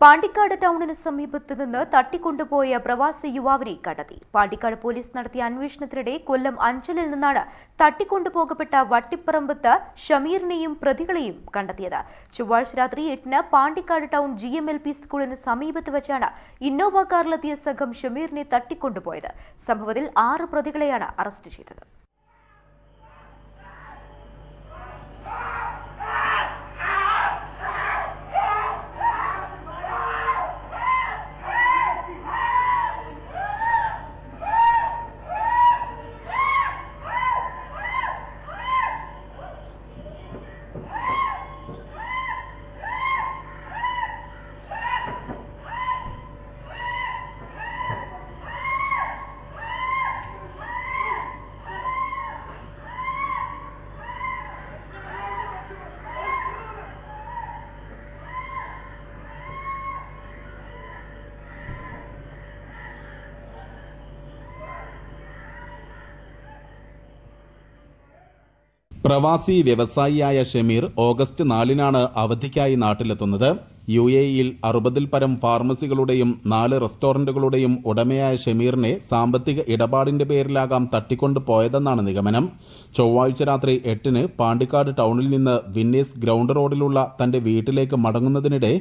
പാണ്ടിക്കാട് ടൗണിന് സമീപത്ത് നിന്ന് തട്ടിക്കൊണ്ടുപോയ പ്രവാസി യുവാവിനെ കണ്ടെത്തി. പാണ്ടിക്കാട് പോലീസ് നടത്തിയ അന്വേഷണത്തിനിടെ കൊല്ലം അഞ്ചലിൽ നിന്നാണ് തട്ടിക്കൊണ്ടുപോകപ്പെട്ട വട്ടിപ്പറമ്പത്ത് ഷമീറിനെയും പ്രതികളെയും കണ്ടെത്തിയത്. ചൊവ്വാഴ്ച രാത്രി എട്ടിന് Pandikkad town G M L P സ്കൂളിന് സമീപത്ത് വെച്ചാണ് ഇന്നോവ കാറിലെത്തിയ സംഘം ഷമീറിനെ തട്ടിക്കൊണ്ടുപോയത്. സംഭവത്തിൽ ആറ് പ്രതികളെയാണ് അറസ്റ്റ് ചെയ്തത്. പ്രവാസി വ്യവസായിയായ ഷമീർ ഓഗസ്റ്റ് നാലിനാണ് അവധിക്കായി നാട്ടിലെത്തുന്നത്. യു എ ഇയിൽ അറുപതിൽ പരം ഫാർമസികളുടെയും നാല് റെസ്റ്റോറന്റുകളുടെയും ഉടമയായ ഷമീറിനെ സാമ്പത്തിക ഇടപാടിന്റെ പേരിലാകാം തട്ടിക്കൊണ്ടു പോയതെന്നാണ് നിഗമനം. ചൊവ്വാഴ്ച രാത്രി എട്ടിന് പാണ്ടിക്കാട് ടൗണിൽ നിന്ന് വിന്നീസ് ഗ്രൗണ്ട് റോഡിലുള്ള തന്റെ വീട്ടിലേക്ക് മടങ്ങുന്നതിനിടെ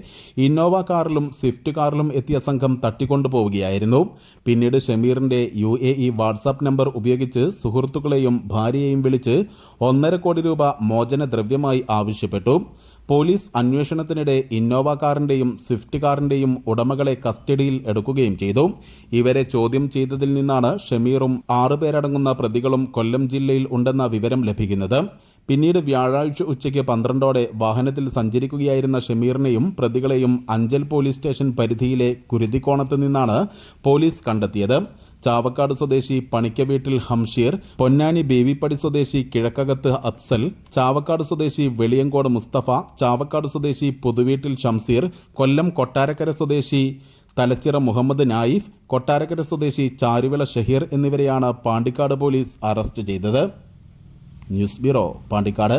ഇന്നോവ കാറിലും സ്വിഫ്റ്റ് കാറിലും എത്തിയ സംഘം തട്ടിക്കൊണ്ടുപോവുകയായിരുന്നു പിന്നീട് ഷമീറിന്റെ U A E WhatsApp number ഉപയോഗിച്ച് സുഹൃത്തുക്കളെയും ഭാര്യയെയും വിളിച്ച് ഒന്നര കോടി രൂപ മോചനദ്രവ്യമായി ആവശ്യപ്പെട്ടു. പോലീസ് അന്വേഷണത്തിനിടെ ഇന്നോവ കാറിന്റെയും സ്വിഫ്റ്റ് കാറിന്റെയും ഉടമകളെ കസ്റ്റഡിയിൽ എടുക്കുകയും ചെയ്തു. ഇവരെ ചോദ്യം ചെയ്തതിൽ നിന്നാണ് ഷമീറും ആറുപേരടങ്ങുന്ന പ്രതികളും കൊല്ലം ജില്ലയിൽ ഉണ്ടെന്ന വിവരം ലഭിക്കുന്നത്. പിന്നീട് വ്യാഴാഴ്ച ഉച്ചയ്ക്ക് പന്ത്രണ്ടോടെ വാഹനത്തിൽ സഞ്ചരിക്കുകയായിരുന്ന ഷമീറിനെയും പ്രതികളെയും അഞ്ചൽ പോലീസ് സ്റ്റേഷൻ പരിധിയിലെ കുരുതിക്കോണത്ത് നിന്നാണ് പോലീസ് കണ്ടെത്തിയത്. ചാവക്കാട് സ്വദേശി പണിക്കവീട്ടിൽ ഹംഷീർ പൊന്നാനി ബേവിപ്പടി സ്വദേശി കിഴക്കകത്ത് അത്സൽ ചാവക്കാട് സ്വദേശി വെളിയങ്കോട് മുസ്തഫ ചാവക്കാട് സ്വദേശി പുതുവീട്ടിൽ ഷംസീർ കൊല്ലം കൊട്ടാരക്കര സ്വദേശി തലച്ചിറ മുഹമ്മദ് നായിഫ് കൊട്ടാരക്കര സ്വദേശി ചാരുവിള ഷഹീർ എന്നിവരെയാണ് പാണ്ടിക്കാട് പോലീസ് അറസ്റ്റ് ചെയ്തത്. News bureau Pandikkad.